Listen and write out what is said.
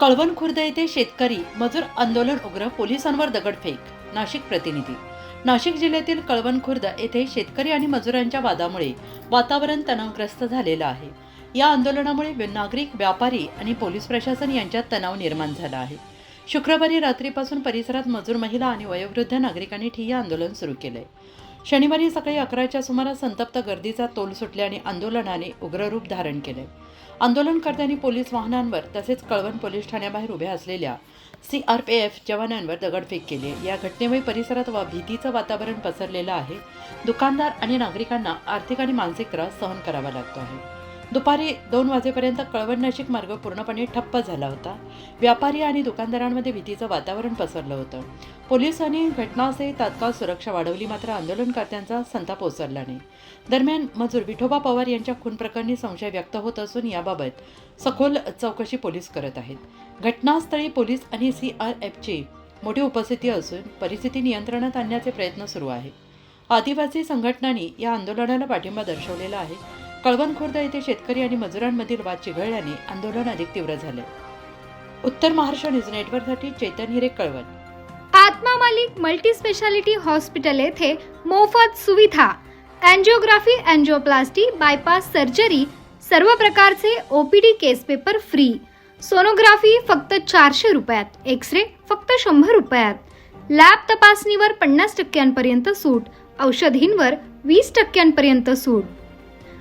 कळवण खुर्द येथे शेतकरी मजूर आंदोलन उग्र पोलिसांवर दगडफेक नाशिक प्रतिनिधी. नाशिक जिल्ह्यातील कळवण खुर्द येथे शेतकरी आणि मजुरांच्या वादामुळे वातावरण तणावग्रस्त झालेलं आहे. या आंदोलनामुळे नागरिक व्यापारी आणि पोलीस प्रशासन यांच्यात तणाव निर्माण झाला आहे. शुक्रवारी रात्रीपासून परिसरात मजूर महिला आणि वयोवृद्ध नागरिकांनी ठिय्या आंदोलन सुरू केलंय. शनिवारी सकाळी अकराच्या सुमारास संतप्त गर्दीचा तोल सुटल्याने आंदोलनाने उग्र रूप धारण केले. आंदोलनकर्त्यांनी पोलीस वाहनांवर तसेच कळवण पोलीस ठाण्याबाहेर उभ्या असलेल्या सी आर ए एफ जवानांवर दगडफेक केली. या घटनेमुळे परिसरात वा भीतीचं वातावरण पसरलेलं आहे. दुकानदार आणि नागरिकांना आर्थिक आणि मानसिक त्रास सहन करावा लागतो आहे. दुपारी दोन वाजेपर्यंत कळवण नाशिक मार्ग पूर्णपणे ठप्प झाला होता. व्यापारी आणि दुकानदारांमध्ये भीतीचं वातावरण पसरलं होतं. पोलिसांनी घटनास्थळी तात्काळ सुरक्षा वाढवली मात्र आंदोलनकर्त्यांचा संताप ओसरला नाही. दरम्यान मजूर विठोबा पवार यांच्या खून प्रकरणी संशय व्यक्त होत असून याबाबत सखोल चौकशी पोलीस करत आहेत. घटनास्थळी पोलीस आणि सी आर एफची मोठी उपस्थिती असून परिस्थिती नियंत्रणात आणण्याचे प्रयत्न सुरू आहेत आदिवासी संघटनांनी या आंदोलनाला पाठिंबा दर्शवलेला आहे. कळवण खुर्द येथे शेतकरी आणि मजुरांमधील वाद चिघळल्याने आंदोलन अधिक तीव्र झाले. उत्तर महाराष्ट्र न्यूज नेटवर्कसाठी चैतन हिरे कळवण. आत्मा मालिक मल्टी स्पेशालिटी हॉस्पिटल येथे मोफत सुविधा अँजिओग्राफी अँजिओप्लास्टी बायपास सर्जरी सर्व प्रकारचे OPD case paper free sonography फक्त चारशे रुपयात एक्स रे फक्त शंभर रुपयात. लॅब तपासणीवर पन्नास टक्क्यांपर्यंत सूट औषधींवर वीस टक्क्यांपर्यंत सूट.